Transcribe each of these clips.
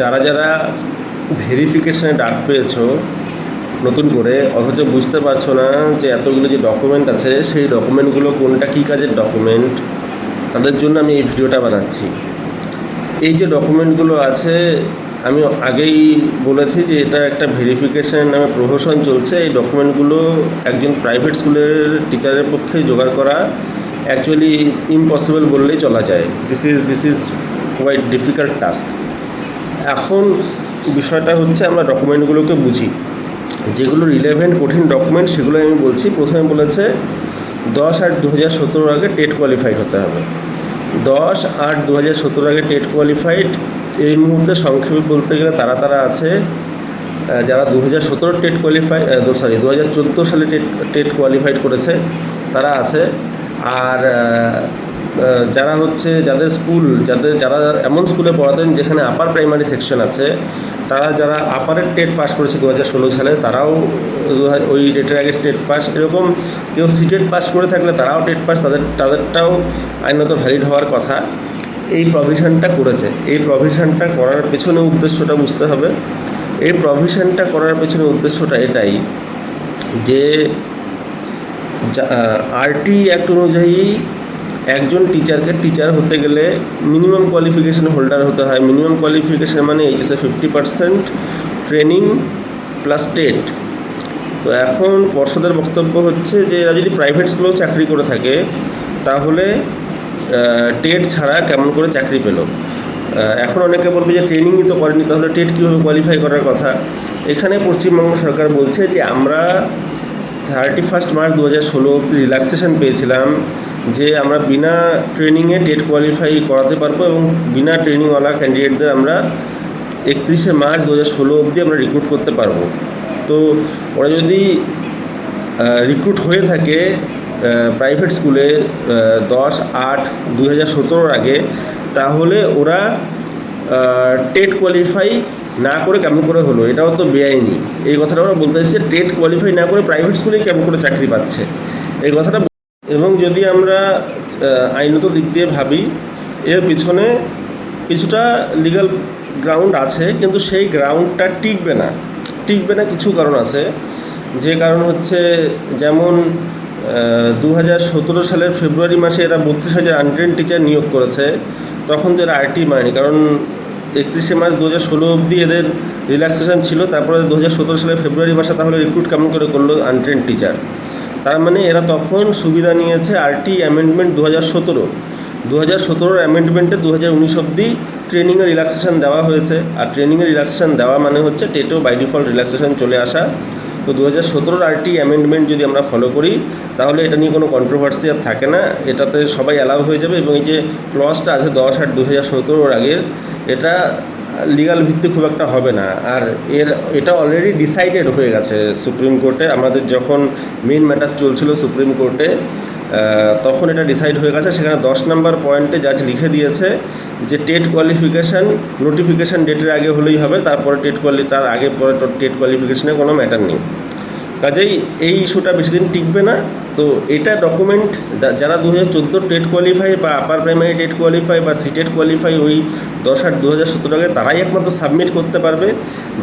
যারা যারা ভেরিফিকেশানে ডাক পেয়েছ, নতুন করে, অথচ বুঝতে পারছ না যে এতগুলো যে ডকুমেন্ট আছে, সেই ডকুমেন্টগুলো কোনটা কী কাজের ডকুমেন্ট তাদের জন্য আমি এই ভিডিওটা বানাচ্ছি। এই যে ডকুমেন্টগুলো আছে, আমি আগেই বলেছি যে এটা একটা ভেরিফিকেশন নামে প্রহসন চলছে। এই ডকুমেন্টগুলো একজন প্রাইভেট স্কুলের টিচারের পক্ষে জোগাড় করা অ্যাকচুয়ালি ইম্পসিবল বললেই চলা যায়। This is this is quite difficult task এখন বিষয়টা হচ্ছে আমরা ডকুমেন্টগুলোকে বুঝি। যেগুলো রিলেভেন্ট কঠিন ডকুমেন্ট সেগুলো আমি বলছি। প্রথমে বলেছে, দশ আট দু হাজার সতেরোর আগে টেট কোয়ালিফাইড হতে হবে। দশ আট দু হাজার সতেরোর আগে টেট কোয়ালিফাইড এই মুহূর্তে সংক্ষেপে বলতে গেলে তারা তারা আছে যারা দু হাজার সতেরো টেট কোয়ালিফাই সরি দু হাজার চোদ্দ সালে টেট টেট কোয়ালিফাইড করেছে, তারা আছে। আর যারা হচ্ছে যাদের স্কুল, যাদের যারা এমন স্কুলে পড়াতেন যেখানে আপার প্রাইমারি সেকশন আছে, তারা যারা আপারের টেট পাস করেছে দু হাজার ষোলো সালে, তারাও ওই টেটের আগে টেট পাস এরকম কেউ সিটেট পাস করে থাকলে তারাও টেট পাস তাদের, তাদেরটাও আইনত ভ্যালিড হওয়ার কথা। এই প্রভিশনটা করেছে। এই প্রভিশনটা করার পেছনে উদ্দেশ্যটা বুঝতে হবে। এই প্রভিশনটা করার পেছনে উদ্দেশ্যটা এটাই যে আরটি অ্যাক্ট অনুযায়ী একজন টিচারকে টিচার হতে গেলে মিনিমাম কোয়ালিফিকেশন হোল্ডার হতে হয়। মিনিমাম কোয়ালিফিকেশন মানে HSA fifty percent training plus TET তো এখন পর্ষদের বক্তব্য হচ্ছে যে, এরা যদি প্রাইভেট স্কুলেও চাকরি করে থাকে, তাহলে টেট ছাড়া কেমন করে চাকরি পেল? এখন অনেকে বলবে যে ট্রেনিংই তো করেনি, তাহলে টেট কীভাবে কোয়ালিফাই করার কথা? এখানে পশ্চিমবঙ্গ সরকার বলছে যে, আমরা থার্টি ফার্স্ট মার্চ দু হাজার ষোলো অব্দি রিল্যাক্সেশন পেয়েছিলাম। যে আমরা বিনা ট্রেনিংয়ে টেট কোয়ালিফাই করাতে পারব এবং বিনা ট্রেনিংওয়ালা ক্যান্ডিডেটদের আমরা একত্রিশে মার্চ দু হাজার ষোলো অবধি আমরা রিক্রুট করতে পারব। তো ওরা যদি রিক্রুট হয়ে থাকে প্রাইভেট স্কুলে দশ আট দু হাজার সতেরোর আগে, তাহলে ওরা টেট কোয়ালিফাই না করে কেমন করে হলো? এটাও তো বেআইনি। এই কথাটা ওরা বলতে চাইছে টেট কোয়ালিফাই না করে প্রাইভেট স্কুলেই কেমন করে চাকরি পাচ্ছে? এই কথাটা এবং যদি আমরা আইনত দিক দিয়ে ভাবি, এর পিছনে কিছুটা লিগ্যাল গ্রাউন্ড আছে, কিন্তু সেই গ্রাউন্ডটা টিকবে না। টিকবে না কিছু কারণ আছে। যে কারণ হচ্ছে, যেমন দু হাজার সতেরো সালের ফেব্রুয়ারি মাসে এরা বত্রিশ হাজার আনট্রেন টিচার নিয়োগ করেছে, তখন তো এরা আরটি মারেনি কারণ একত্রিশে মার্চ দু হাজার ষোলো অবধি এদের রিল্যাক্সেশন ছিল, তারপরে দু হাজার সতেরো সালের ফেব্রুয়ারি মাসে তাহলে রিক্রুট কেমন করে করল আনট্রেন টিচার তার মানে এরা তখন সুবিধা নিয়েছে আরটি অ্যামেন্ডমেন্ট দু হাজার সতেরো। দু হাজার সতেরোর অ্যামেন্ডমেন্টে দু হাজার উনিশ অব্দি ট্রেনিংয়ে রিল্যাক্সেশন দেওয়া হয়েছে। আর ট্রেনিংয়ে রিল্যাক্সেশন দেওয়া মানে হচ্ছে টেটেও বাই ডিফল্ট রিল্যাক্সেশন চলে আসা। তো দু হাজার সতেরোর আরটি অ্যামেন্ডমেন্ট যদি আমরা ফলো করি, তাহলে এটা নিয়ে কোনো কন্ট্রোভার্সি আর থাকে না। এটাতে সবাই অ্যালাউ হয়ে যাবে এবং এই যে ক্লসটা আছে দশ আট দু হাজার সতেরোর আগের, এটা লিগাল ভিত্তি খুব একটা হবে না। আর এর, এটা অলরেডি ডিসাইডেড হয়ে গেছে সুপ্রিম কোর্টে আমাদের যখন মেন ম্যাটার চলছিল সুপ্রিম কোর্টে তখন এটা ডিসাইড হয়ে গেছে। সেখানে দশ নম্বর পয়েন্টে জাজ লিখে দিয়েছে যে টেট কোয়ালিফিকেশান নোটিফিকেশান ডেটের আগে হলেই হবে। তারপরে টেট কোয়ালি তার আগে পরে টেট কোয়ালিফিকেশানে কোনো ম্যাটার নেই। কাজেই এই ইস্যুটা বেশি দিন টিকবে না। তো এটা ডকুমেন্ট যারা দু হাজার চোদ্দ টেট কোয়ালিফাই বা আপার প্রাইমারি টেট কোয়ালিফাই বা সিটেট কোয়ালিফাই ওই দশ আট দু হাজার সতেরো আগে তারাই একমাত্র সাবমিট করতে পারবে।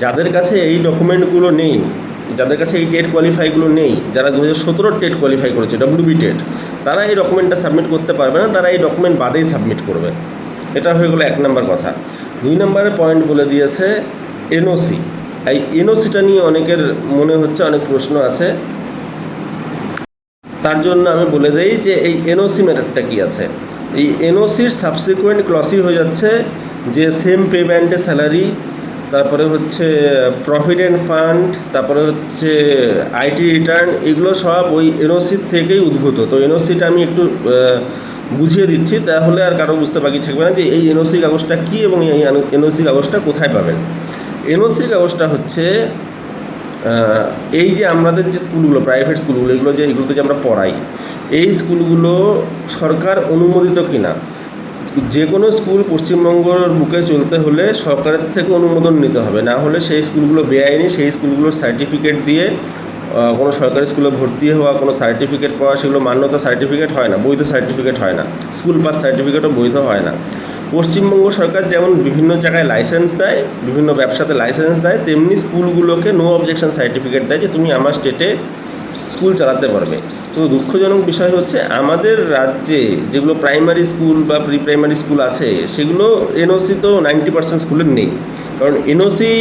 যাদের কাছে এই ডকুমেন্টগুলো নেই, যাদের কাছে এই টেট কোয়ালিফাইগুলো নেই, যারা দু হাজার সতেরোর টেট কোয়ালিফাই করেছে ডব্লিউবি টেট, তারা এই ডকুমেন্টটা সাবমিট করতে পারবে না, তারা এই ডকুমেন্ট বাদেই সাবমিট করবে। এটা হয়ে গেলো এক নম্বর কথা। দুই নম্বরের পয়েন্ট বলে দিয়েছে এনওসি এই এনওসিটা নিয়ে অনেকের মনে হচ্ছে, অনেক প্রশ্ন আছে। তার জন্য আমি বলে দেই যে এই এনওসি ম্যাটারটা কী আছে? এই এনওসির সাবসিকুয়েন্ট ক্লসই হয়ে যাচ্ছে যে সেম পে ব্যান্ডে স্যালারি তারপরে হচ্ছে প্রভিডেন্ট ফান্ড তারপরে হচ্ছে আইটি রিটার্ন এগুলো সব ওই এনওসির থেকেই উদ্ভূত। তো এনওসিটা আমি একটু বুঝিয়ে দিচ্ছি, তাহলে আর কারও বুঝতে বাকি থাকবে না যে এই এনওসি কাগজটা কী এবং এই এনওসি কাগজটা কোথায় পাবেন। এনওসি ব্যবস্থা হচ্ছে এই যে আমাদের যে স্কুলগুলো প্রাইভেট স্কুলগুলো, এগুলো যে এগুলোতে যে আমরা পড়াই, এই স্কুলগুলো সরকার অনুমোদিত কিনা? যে কোনো স্কুল পশ্চিমবঙ্গর বুকে চলতে হলে সরকারের থেকে অনুমোদন নিতে হবে। না হলে সেই স্কুলগুলো বেআইনি, সেই স্কুলগুলোর সার্টিফিকেট দিয়ে কোনো সরকারি স্কুলে ভর্তি হওয়া, কোনো সার্টিফিকেট পাওয়া, সেগুলো মান্যতা সার্টিফিকেট হয় না, বৈধ সার্টিফিকেট হয় না। স্কুল পাস সার্টিফিকেটও বৈধ হয় না। পশ্চিমবঙ্গ সরকার যেমন বিভিন্ন জায়গায় লাইসেন্স দেয়, বিভিন্ন ব্যবসাতে লাইসেন্স দেয়, তেমনি স্কুলগুলোকে নো অবজেকশন সার্টিফিকেট দেয় যে তুমি আমার স্টেটে স্কুল চালাতে পারবে। তো দুঃখজনক বিষয় হচ্ছে আমাদের রাজ্যে যেগুলো প্রাইমারি স্কুল বা প্রি প্রাইমারি স্কুল আছে, সেগুলো এনওসি তো নাইনটি পার্সেন্ট স্কুলের নেই। কারণ এনওসি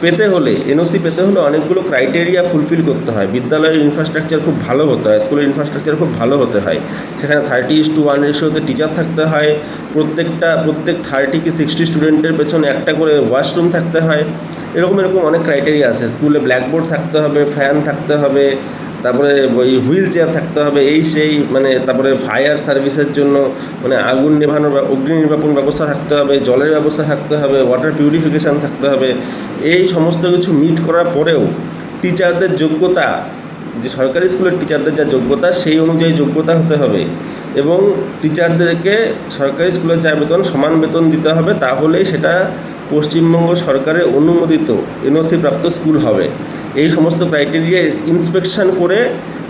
পেতে হলে এনওসি পেতে হলে অনেকগুলো ক্রাইটেরিয়া ফুলফিল করতে হয়। বিদ্যালয়ের ইনফ্রাস্ট্রাকচার খুব ভালো হতে হয় স্কুলের ইনফ্রাস্ট্রাকচার খুব ভালো হতে হয়। সেখানে থার্টি ইস টু ওয়ান রেশিওতে টিচার থাকতে হয়। প্রত্যেকটা, প্রত্যেক থার্টি কি সিক্সটি স্টুডেন্টের পেছনে একটা করে ওয়াশরুম থাকতে হয়। এরকম এরকম অনেক ক্রাইটেরিয়া আছে। স্কুলে ব্ল্যাকবোর্ড থাকতে হবে ফ্যান থাকতে হবে। তারপরে ওই হুইল চেয়ার থাকতে হবে, এই সেই মানে তারপরে ফায়ার সার্ভিসের জন্য মানে আগুন নেভানোর অগ্নি নির্বাপন ব্যবস্থা থাকতে হবে, জলের ব্যবস্থা থাকতে হবে ওয়াটার পিউরিফিকেশান থাকতে হবে, এই সমস্ত কিছু মিট করার পরেও টিচারদের যোগ্যতা, যে সরকারি স্কুলের টিচারদের যা যোগ্যতা, সেই অনুযায়ী যোগ্যতা হতে হবে এবং টিচারদেরকে সরকারি স্কুলের যা বেতন, সমান বেতন দিতে হবে তাহলেই সেটা পশ্চিমবঙ্গ সরকারের অনুমোদিত এনওসি প্রাপ্ত স্কুল হবে। এই সমস্ত ক্রাইটেরিয়া ইন্সপেকশন করে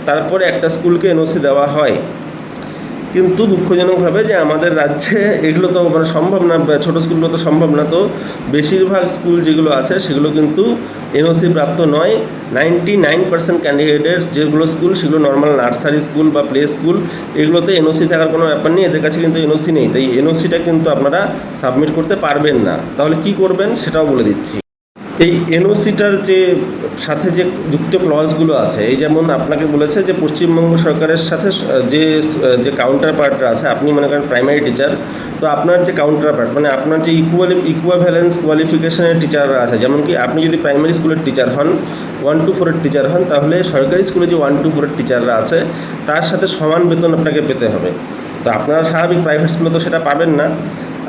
তারপরে একটা স্কুলকে এনওসি দেওয়া হয়। কিন্তু দুঃখজনকভাবে যে আমাদের রাজ্যে এগুলো তো মানে সম্ভব না ছোটো স্কুলগুলো তো সম্ভব না, তো বেশিরভাগ স্কুল যেগুলো আছে সেগুলো কিন্তু এনওসি প্রাপ্ত নয়। নাইনটি নাইন পার্সেন্ট ক্যান্ডিডেটের যেগুলো স্কুল সেগুলো নর্মাল নার্সারি স্কুল বা প্লে স্কুল, এগুলোতে এনওসি থাকার কোনো ব্যাপার নেই, এদের কাছে কিন্তু এনওসি নেই। তাই এনওসিটা কিন্তু আপনারা সাবমিট করতে পারবেন না। তাহলে কি করবেন সেটাও বলে দিচ্ছি। এই এনওসিটার যে সাথে যে যুক্ত ক্লজগুলো আছে, এই যেমন আপনাকে বলেছে যে পশ্চিমবঙ্গ সরকারের সাথে যে যে কাউন্টার পার্টরা আছে, আপনি মনে করেন প্রাইমারি টিচার তো আপনার যে কাউন্টার পার্ট মানে আপনার যে ইকুয়ালি ইকুয়াভ্যালেন্স কোয়ালিফিকেশনের টিচাররা আছে, যেমন কি আপনি যদি প্রাইমারি স্কুলের টিচার হন ওয়ান টু ফোরের টিচার হন, তাহলে সরকারি স্কুলে যে ওয়ান টু ফোরের টিচাররা আছে, তার সাথে সমান বেতন আপনাকে পেতে হবে। তো আপনারা স্বাভাবিক প্রাইভেট স্কুলে তো সেটা পাবেন না।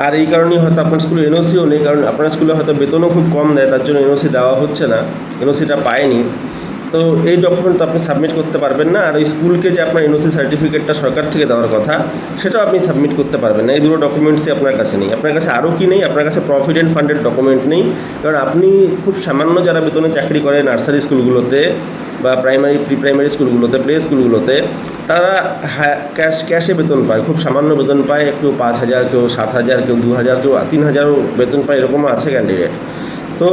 আর এই কারণেই হয়তো আপনার স্কুলে এনওসিও নেই, কারণ আপনার স্কুলে হয়তো বেতনও খুব কম দেয়, তার জন্য এনওসি দেওয়া হচ্ছে না এনওসিটা পায়নি। তো এই ডকুমেন্ট তো আপনি সাবমিট করতে পারবেন না, আর ওই স্কুলকে যে আপনার এনওসি সার্টিফিকেটটা সরকার থেকে দেওয়ার কথা, সেটাও আপনি সাবমিট করতে পারবেন না। এই দুটো ডকুমেন্টসই আপনার কাছে নেই। আপনার কাছে আরও কি নেই? আপনার কাছে প্রভিডেন্ট ফান্ডের ডকুমেন্ট নেই। কারণ আপনি খুব সামান্য যারা বেতনে চাকরি করে নার্সারি স্কুলগুলোতে বা প্রাইমারি প্রি প্রাইমারি স্কুলগুলোতে প্লে স্কুলগুলোতে তারা হ্যাঁ ক্যাশ, ক্যাশে বেতন পায়, খুব সামান্য বেতন পায় কেউ পাঁচ হাজার, কেউ সাত হাজার, কেউ দু হাজার, কেউ তিন হাজারও বেতন পায়, এরকমও আছে ক্যান্ডিডেট তো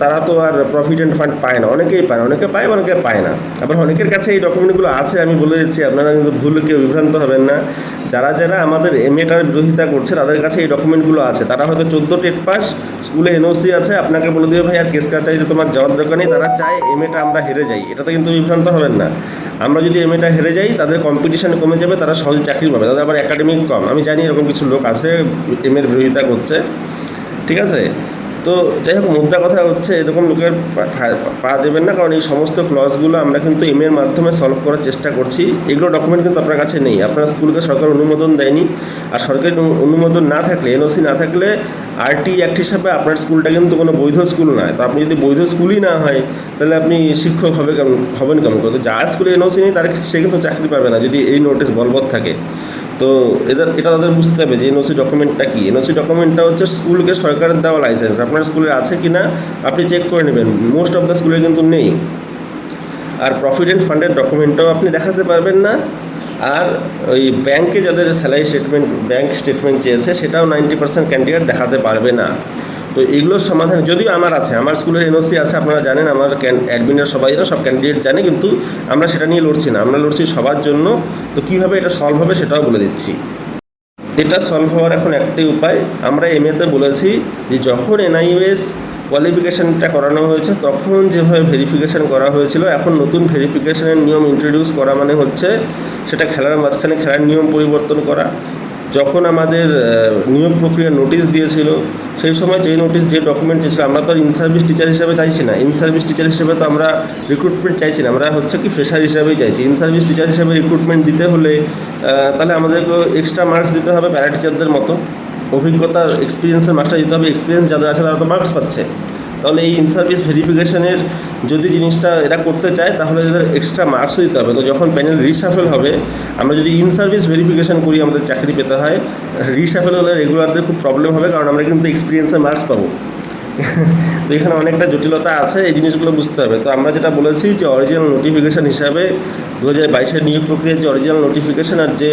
তারা তো আর প্রভিডেন্ট ফান্ড পায় না, অনেকেই পায় না, অনেকে পায় অনেকে পায় না। আবার অনেকের কাছে এই ডকুমেন্টগুলো আছে, আমি বলে দিচ্ছি, আপনারা কিন্তু ভুল, কেউ বিভ্রান্ত হবেন না। যারা যারা আমাদের এমএটার বিরোধিতা করছে, তাদের কাছে এই ডকুমেন্টগুলো আছে। তারা হয়তো চোদ্দ টেট পাস, স্কুলে এনওসি আছে, আপনাকে বলে দেবে, ভাই, আর কেস কাচারিতে তোমার যাওয়ার দরকার নেই। তারা চায় এমএটা আমরা হেরে যাই। এটাতে কিন্তু বিভ্রান্ত হবেন না। আমরা যদি এমএটা হেরে যাই, তাদের কম্পিটিশন কমে যাবে, তারা সহজে চাকরি পাবে। তাদের আবার একাডেমিক কম। আমি জানি এরকম কিছু লোক আছে এমের বিরোধিতা করছে। ঠিক আছে? তো যাই হোক, মুদ্রা কথা হচ্ছে এরকম লোকের পা- দেবেন না, কারণ এই সমস্ত ক্লজগুলো আমরা কিন্তু এমের মাধ্যমে সলভ করার চেষ্টা করছি। এগুলো ডকুমেন্ট কিন্তু আপনার কাছে নেই। আপনার স্কুলকে সরকার অনুমোদন দেয়নি। আর সরকারি অনুমোদন না থাকলে এনওসি না থাকলে আরটি অ্যাক্ট হিসাবে আপনার স্কুলটা কিন্তু কোনো বৈধ স্কুল নয়। তো আপনি যদি বৈধ স্কুলই না হয়, তাহলে আপনি শিক্ষক হবে কেমন, হবেন কেমন করে? তো যার স্কুলে এনওসি নেই, তার সে কিন্তু চাকরি পাবে না, যদি এই নোটিশ বলবৎ থাকে। তো এদের, এটা তাদের বুঝতে হবে যে এনওসি ডকুমেন্টটা কি? এনওসি ডকুমেন্টটা হচ্ছে স্কুলকে সরকারের দেওয়া লাইসেন্স আপনার স্কুলে আছে কি না আপনি চেক করে নেবেন। মোস্ট অফ দ্য স্কুলে কিন্তু নেই। আর প্রভিডেন্ট ফান্ডের ডকুমেন্টটাও আপনি দেখাতে পারবেন না। আর ওই ব্যাংকে যাদের স্যালারি স্টেটমেন্ট ব্যাংক স্টেটমেন্ট চেয়েছে, সেটাও নাইনটি পার্সেন্ট ক্যান্ডিডেট দেখাতে পারবে না। তো এগুলোর সমাধান যদিও আমার আছে, আমার স্কুলের এনওসি আছে, আপনারা জানেন, আমার অ্যাডমিনের সবাই সব ক্যান্ডিডেট জানে, কিন্তু আমরা সেটা নিয়ে লড়ছি না। আমরা লড়ছি সবার জন্য। তো কীভাবে এটা সলভ হবে সেটাও বলে দিচ্ছি। এটা সলভ হওয়ার এখন একটাই উপায়। আমরা এমএতে বলেছি যে যখন এনআইএস কোয়ালিফিকেশানটা করানো হয়েছে, তখন যেভাবে ভেরিফিকেশান করা হয়েছিল, এখন নতুন ভেরিফিকেশানের নিয়ম ইন্ট্রোডিউস করা মানে হচ্ছে সেটা খেলার মাঝখানে খেলার নিয়ম পরিবর্তন করা। যখন আমাদের নিয়োগ প্রক্রিয়া নোটিশ দিয়েছিল, সেই সময় যে নোটিশ যে ডকুমেন্ট চেয়েছিল আমরা তো ইন সার্ভিস টিচার হিসেবে চাইছি না। ইন সার্ভিস টিচার হিসেবে তো আমরা রিক্রুটমেন্ট চাইছি না। আমরা হচ্ছে কি ফ্রেশার হিসেবেই চাইছি। ইন সার্ভিস টিচার হিসেবে রিক্রুটমেন্ট দিতে হলে তাহলে আমাদেরকে এক্সট্রা মার্কস দিতে হবে প্যারা টিচারদের মতো। অভিজ্ঞতা এক্সপিরিয়েন্সের মার্কসটা দিতে হবে। এক্সপিরিয়েন্স যাদের আছে তারা তো মার্কস পাচ্ছে। তাহলে এই ইন সার্ভিস ভেরিফিকেশনের যদি জিনিসটা এটা করতে চায়, তাহলে এদের এক্সট্রা মার্কসও দিতে হবে। তো যখন প্যানেল রিসাফেল হবে, আমরা যদি ইন সার্ভিস ভেরিফিকেশন করি, আমাদের চাকরি পেতে হয় রিসাফেল হলে রেগুলারদের খুব প্রবলেম হবে, কারণ আমরা কিন্তু এক্সপিরিয়েন্সের মার্কস পাবো। তো এখানে অনেকটা জটিলতা আছে, এই জিনিসগুলো বুঝতে হবে। তো আমরা যেটা বলেছি যে অরিজিনাল নোটিফিকেশান হিসাবে দু হাজার বাইশের নিয়োগ প্রক্রিয়ার যে অরিজিনাল নোটিফিকেশান আর যে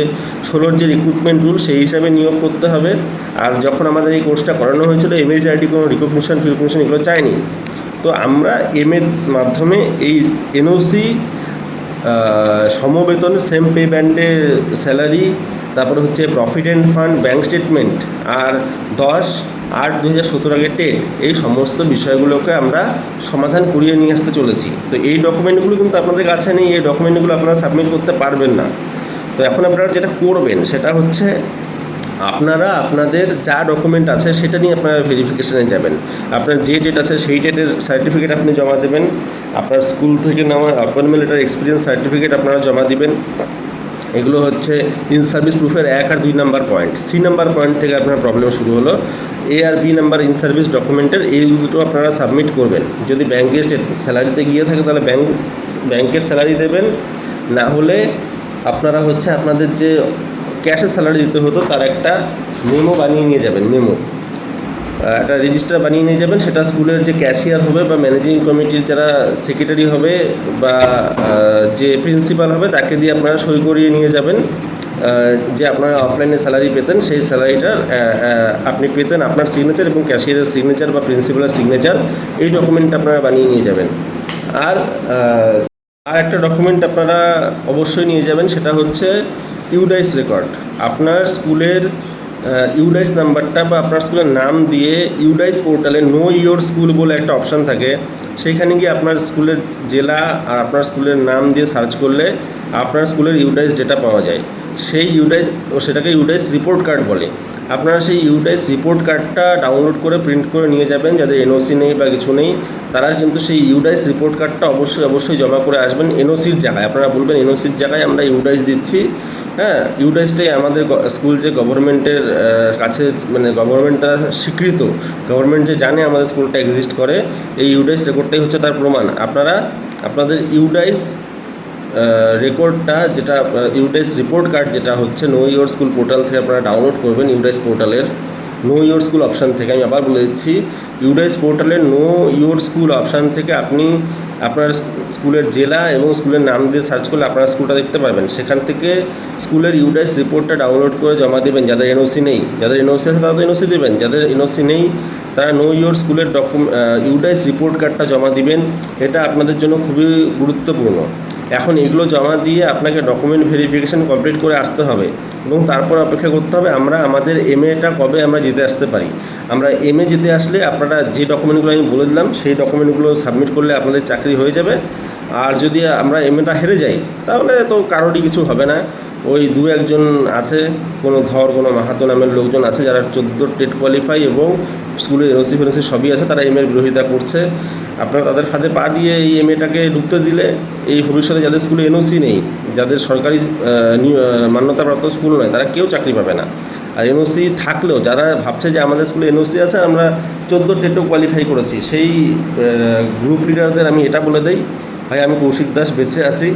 ষোলোর যে রিক্রুটমেন্ট রুল সেই হিসাবে নিয়োগ করতে হবে। আর যখন আমাদের এই কোর্সটা করানো হয়েছিল এমএইচআইডি কোনো রিকগনিশন ফিকগনিশন এগুলো চায়নি। তো আমরা এম এর মাধ্যমে এই এনওসি সমবেতন সেম পে ব্যান্ডে স্যালারি তারপরে হচ্ছে প্রভিডেন্ট ফান্ড ব্যাঙ্ক স্টেটমেন্ট আর দশ আট দু হাজার সতেরো আগে টেট এই সমস্ত বিষয়গুলোকে আমরা সমাধান করিয়ে নিয়ে আসতে চলেছি। তো এই ডকুমেন্টগুলো কিন্তু আপনাদের কাছে নেই, এই ডকুমেন্টগুলো আপনারা সাবমিট করতে পারবেন না। তো এখন আপনারা যেটা করবেন, সেটা হচ্ছে আপনারা আপনাদের যা ডকুমেন্ট আছে, সেটা নিয়ে আপনারা ভেরিফিকেশানে যাবেন। আপনার যে ডেট আছে, সেই ডেটের সার্টিফিকেট আপনি জমা দেবেন। আপনার স্কুল থেকে নেওয়া অ্যাপয়েন্টমেন্ট লেটার এক্সপিরিয়েন্স সার্টিফিকেট আপনারা জমা দিবেন। এগুলো হচ্ছে ইন সার্ভিস প্রুফের এক আর দুই number point C number point থেকে আপনার প্রবলেম শুরু হলো। এ আর বি নাম্বার ইন সার্ভিস ডকুমেন্টের এই দুটো আপনারা সাবমিট করবেন। যদি ব্যাংকের স্যালারিতে গিয়ে থাকে, তাহলে ব্যাংক ব্যাংকের স্যালারি দেবেন। না হলে আপনারা হচ্ছে আপনাদের যে ক্যাশে স্যালারি দিতে হতো, তার একটা মেমো বানিয়ে নিয়ে যাবেন মেমো একটা রেজিস্টার বানিয়ে নিয়ে যাবেন। সেটা স্কুলের যে ক্যাশিয়ার হবে বা ম্যানেজিং কমিটির যারা সেক্রেটারি হবে বা যে প্রিন্সিপাল হবে, তাকে দিয়ে আপনারা সই করিয়ে নিয়ে যাবেন। যে আপনারা অফলাইনে স্যালারি পেতেন, সেই স্যালারিটা আপনি পেতেন আপনার সিগনেচার এবং ক্যাশিয়ারের সিগনেচার বা প্রিন্সিপালের সিগনেচার এই ডকুমেন্ট আপনারা বানিয়ে নিয়ে যাবেন। আর আর একটা ডকুমেন্ট আপনারা অবশ্যই নিয়ে যাবেন, সেটা হচ্ছে ইউডাইস রেকর্ড আপনার স্কুলের ইউডাইস নাম্বারটা বা আপনার স্কুলের নাম দিয়ে ইউডাইস পোর্টালে নো ইয়োর স্কুল বলে একটা অপশান থাকে। সেইখানে গিয়ে আপনার স্কুলের জেলা আর আপনার স্কুলের নাম দিয়ে সার্চ করলে আপনার স্কুলের ইউডাইস ডেটা পাওয়া যায়। সেই ইউডাইস ও সেটাকে ইউডাইস রিপোর্ট কার্ড বলে। আপনারা সেই ইউডাইস রিপোর্ট কার্ডটা ডাউনলোড করে প্রিন্ট করে নিয়ে যাবেন যাদের এনওসি নেই বা কিছু নেই। তারা কিন্তু সেই ইউডাইস রিপোর্ট কার্ডটা অবশ্যই অবশ্যই জমা করে আসবেন এনওসির জায়গায়। আপনারা বলবেন এনওসির জায়গায় আমরা ইউডাইস দিচ্ছি। হ্যাঁ ইউডাইসটাই আমাদের স্কুল যে গভর্নমেন্টের কাছে মানে গভর্নমেন্ট দ্বারা স্বীকৃত গভর্নমেন্ট যে জানে আমাদের স্কুলটা এক্সিস্ট করে, এই ইউডাইস রেকর্ডটাই হচ্ছে তার প্রমাণ। আপনারা, আপনাদের ইউডাইস রেকর্ডটা যেটা ইউডাইস রিপোর্ট কার্ড যেটা হচ্ছে নো ইয়োর স্কুল পোর্টাল থেকে আপনারা ডাউনলোড করবেন ইউডাইস পোর্টালের নো ইয়োর স্কুল অপশান থেকে আমি আবার বলে দিচ্ছি ইউডাইস পোর্টালের নো ইয়োর স্কুল অপশান থেকে আপনি আপনার স্কুলের জেলা এবং স্কুলের নাম দিয়ে সার্চ করলে আপনার স্কুলটা দেখতে পারবেন। সেখান থেকে স্কুলের ইউডাইস রিপোর্টটা ডাউনলোড করে জমা দেবেন, যাদের এনওসি নেই। যাদের এনওসি আছে, তারা তো এনওসি দেবেন। যাদের এনওসি নেই, তারা নো ইয়োর স্কুলের ডকুমেন্ট ইউডাইস রিপোর্ট কার্ডটা জমা দিবেন। এটা আপনাদের জন্য খুবই গুরুত্বপূর্ণ। এখন এগুলো জমা দিয়ে আপনাকে ডকুমেন্ট ভেরিফিকেশান কমপ্লিট করে আসতে হবে এবং তারপর অপেক্ষা করতে হবে আমরা আমাদের এম এটা কবে আমরা জিতে আসতে পারি। আমরা এম এ জিতে আসলে আপনারা যে ডকুমেন্টগুলো আমি বলে দিলাম, সেই ডকুমেন্টগুলো সাবমিট করলে আপনাদের চাকরি হয়ে যাবে। আর যদি আমরা এম এটা হেরে যাই, তাহলে তো কারোরই কিছু হবে না। ওই দু একজন আছে, কোনো ধর, কোনো মাহাতো নামের লোকজন আছে যারা চোদ্দ টেট কোয়ালিফাই এবং স্কুলের এনওসি ফেনসি সবই আছে, তারা এম এর বিরোধিতা করছে। আপনারা তাদের ফাঁদে পা দিয়ে এই এম এটাকে ঢুকতে দিলে এই ভবিষ্যতে যাদের স্কুলে এনওসি নেই, যাদের সরকারি মান্যতাপ্রাপ্ত স্কুল নয়, তারা কেউ চাকরি পাবে না। আর এনওসি থাকলেও যারা ভাবছে যে আমাদের স্কুলে এনওসি আছে, আমরা চোদ্দ টেটও কোয়ালিফাই করেছি, সেই গ্রুপ লিডারদের আমি এটা বলে দেই, ভাই, আমি কৌশিক দাস বেঁচে আছি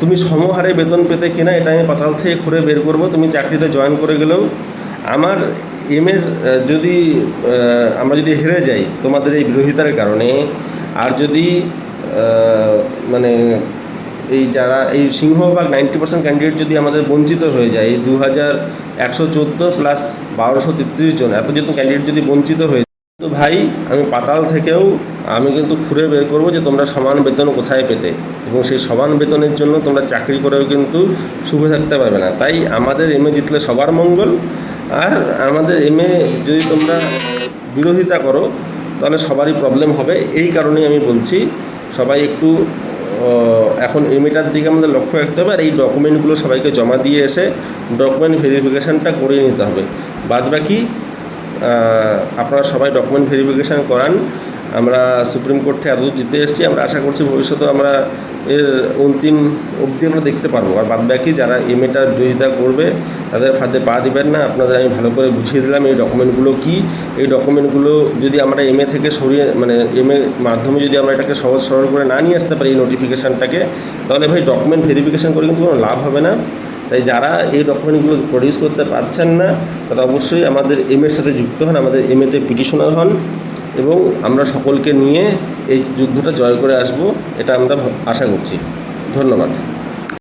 তুমি সমহারে বেতন পেতে কিনা এটা আমি পাতাল থেকে ঘুরে বের করব তুমি চাকরিতে জয়েন করে গেলেও আমার এমের যদি আমরা যদি হেরে যাই তোমাদের এই বিরোধিতার কারণে আর যদি মানে এই যারা এই সিংহভাগ নাইনটি পার্সেন্ট ক্যান্ডিডেট যদি আমাদের বঞ্চিত হয়ে যায় এই দু হাজার একশো চোদ্দ প্লাস বারোশো তেত্রিশ জন এত যদি ক্যান্ডিডেট যদি বঞ্চিত হয়ে যায়, তো ভাই আমি পাতাল থেকেও আমি কিন্তু খুঁড়ে বের করব যে তোমরা সমান বেতন কোথায় পেতে। এবং সেই সমান বেতনের জন্য তোমরা চাকরি করেও কিন্তু সুখে থাকতে পারবে না। তাই আমাদের এমএ জিতলে সবার মঙ্গল। আর আমাদের এমএ যদি তোমরা বিরোধিতা করো, তাহলে সবারই প্রবলেম হবে। এই কারণেই আমি বলছি, সবাই একটু এখন এমএটার দিকে আমাদের লক্ষ্য রাখতে হবে। আর এই ডকুমেন্টগুলো সবাইকে জমা দিয়ে এসে ডকুমেন্ট ভেরিফিকেশানটা করিয়ে নিতে হবে। বাদ বাকি আপনারা সবাই ডকুমেন্ট ভেরিফিকেশান করান। আমরা সুপ্রিম কোর্ট থেকে এতদূর জিতে এসেছি। আমরা আশা করছি ভবিষ্যতে আমরা এর অন্তিম অবধি আমরা দেখতে পারব। আর বাদ বাকি যারা এম এটার বিরোধিতা করবে, তাদের ফাঁদে পা দিবেন না। আপনাদের আমি ভালো করে বুঝিয়ে দিলাম এই ডকুমেন্টগুলো কি। এই ডকুমেন্টগুলো যদি আমরা এম থেকে সরিয়ে মানে এম এর মাধ্যমে যদি আমরা এটাকে সহজ সরল করে না নিয়ে আসতে পারি এই নোটিফিকেশানটাকে তাহলে ভাই ডকুমেন্ট ভেরিফিকেশান করে কিন্তু কোনো লাভ হবে না। তাই যারা এই ডকুমেন্টগুলো প্রডিউস করতে পারছেন না, তারা অবশ্যই আমাদের এম এর সাথে যুক্ত হন। আমাদের এম এতে পিটিশনার হন। এবং আমরা সকলকে নিয়ে এই যুদ্ধটা জয় করে আসব এটা আমরা আশা করছি। ধন্যবাদ।